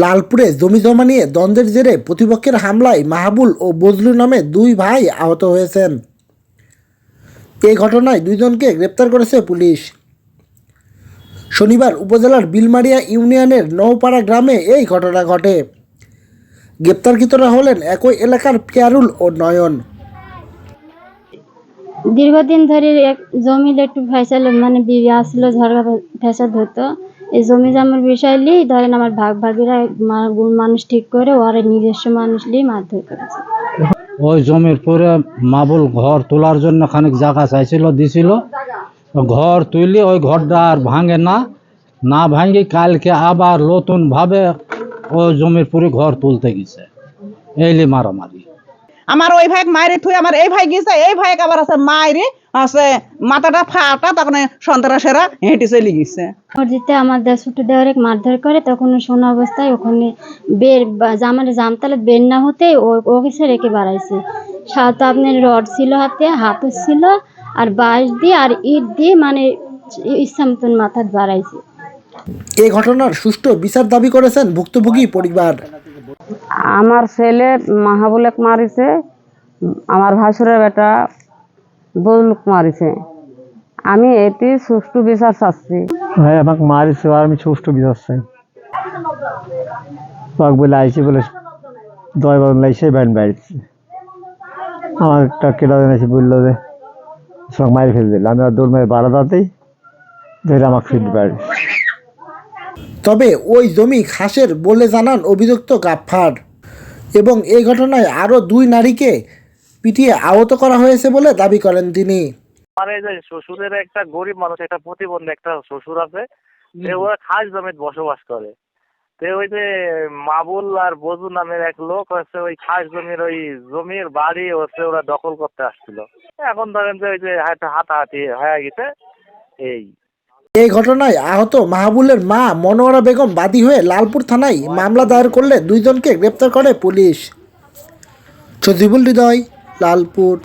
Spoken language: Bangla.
লালপুরে জমি জমা নিয়ে দ্বন্দ্বের জেরে প্রতিপক্ষের হামলায় মাহাবুল ও বজলু নামে দুই ভাই আহত হয়েছেন। এই ঘটনায় দুইজনকে গ্রেপ্তার করেছে পুলিশ। শনিবার উপজেলার বিলমারিয়া ইউনিয়নের নৌপাড়া গ্রামে এই ঘটনা ঘটে। গ্রেপ্তারকৃতরা হলেন একই এলাকার পেয়ারুল ও নয়ন। দীর্ঘদিন ধরে জমির একটু ফেসাল মানে আসলো ঝগড়া ফেসাদ হতো। এই জমি জমার বিষয় নিয়ে ধরেন আমার ভাগ ভাগিরা মানুষ ঠিক করে ওরা নিজস্ব মানুষ নিয়ে মারধর করেছে। ওই জমির পরে মাবুল ঘর তোলার জন্য খানিক জায়গা চাইছিল দিছিল। ঘর তুলি ওই ঘরটা আর ভাঙে না। না ভাঙি কালকে আবার নতুন ভাবে ওই জমির পরে ঘর তুলতে গেছে। এইলি মারামারি। আমার ওই ভাই মায়ের থুই আমার এই ভাই গেছে এই ভাই আবার আছে মায়েরে আছে মাথাটা ফাটা তখন সন্ত্রাসেরা হেঁটে চলে গেছে। মসজিদে আমাদের ছোটো দেওয়ারে মারধর করে তখন শোনা অবস্থায় ওখানে বের বা- জামার জামতালে বের না হতে ও ওকে সে রেখে বাড়াইছে। সাথে আপনার রড ছিল হাতে হাতও ছিল আর বাঁশ দিয়ে আর ইট দিয়ে মানে ইচ্ছা মতন মাথাত বাড়াইছে। এই ঘটনার সুষ্ঠু বিচার দাবি করেছেন ভুক্তভোগী পরিবার। আমার ছেলে মাহাবুলেক মারিছে আমার ভাসুরের বেটা বদলুক মারিছে। আমি এটি সুষ্ঠু বিচার চাচ্ছি। ভাই আমাকে মারিছে আর আমি সুষ্ঠু বিচার চাই। পাক বলে আইসি বলে দয় বাদন লাইসে ব্যান্ড বাড়িছে আমার একটা কেটা দিন এসে বলল যে সব মারি ফেলে দিল আমি আর দৌড় মেরে বাড়া দাঁতেই ধরে আমাকে ফিট বাড়ি। তবে ওই জমি খাসের বলে জানান অভিযুক্ত গাফফার। এবং এই ঘটনায় আরও দুই নারীকে পিটিয়ে আহত করা হয়েছে বলে দাবি করেন তিনি। আমার এই যে শ্বশুরের একটা গরিব মানুষ একটা প্রতিবন্ধী একটা শ্বশুর আছে সে ওরা খাস জমিতে বসবাস করে। তো ওই যে মাবুল আর বজু নামের এক লোক হচ্ছে ওই খাস জমির ওই জমির বাড়ি হচ্ছে ওরা দখল করতে আসছিল। এখন ধরেন যে ওই যে হাতে হাতাহাতি হয়ে গেছে এই। এই ঘটনায় আহত মাহবুলের মা মনোয়ারা বেগম বাদী হয়ে লালপুর থানায় মামলা দায়ের করলে দুইজনকে গ্রেপ্তার করে পুলিশ। সজিবুল হৃদয় লালপুর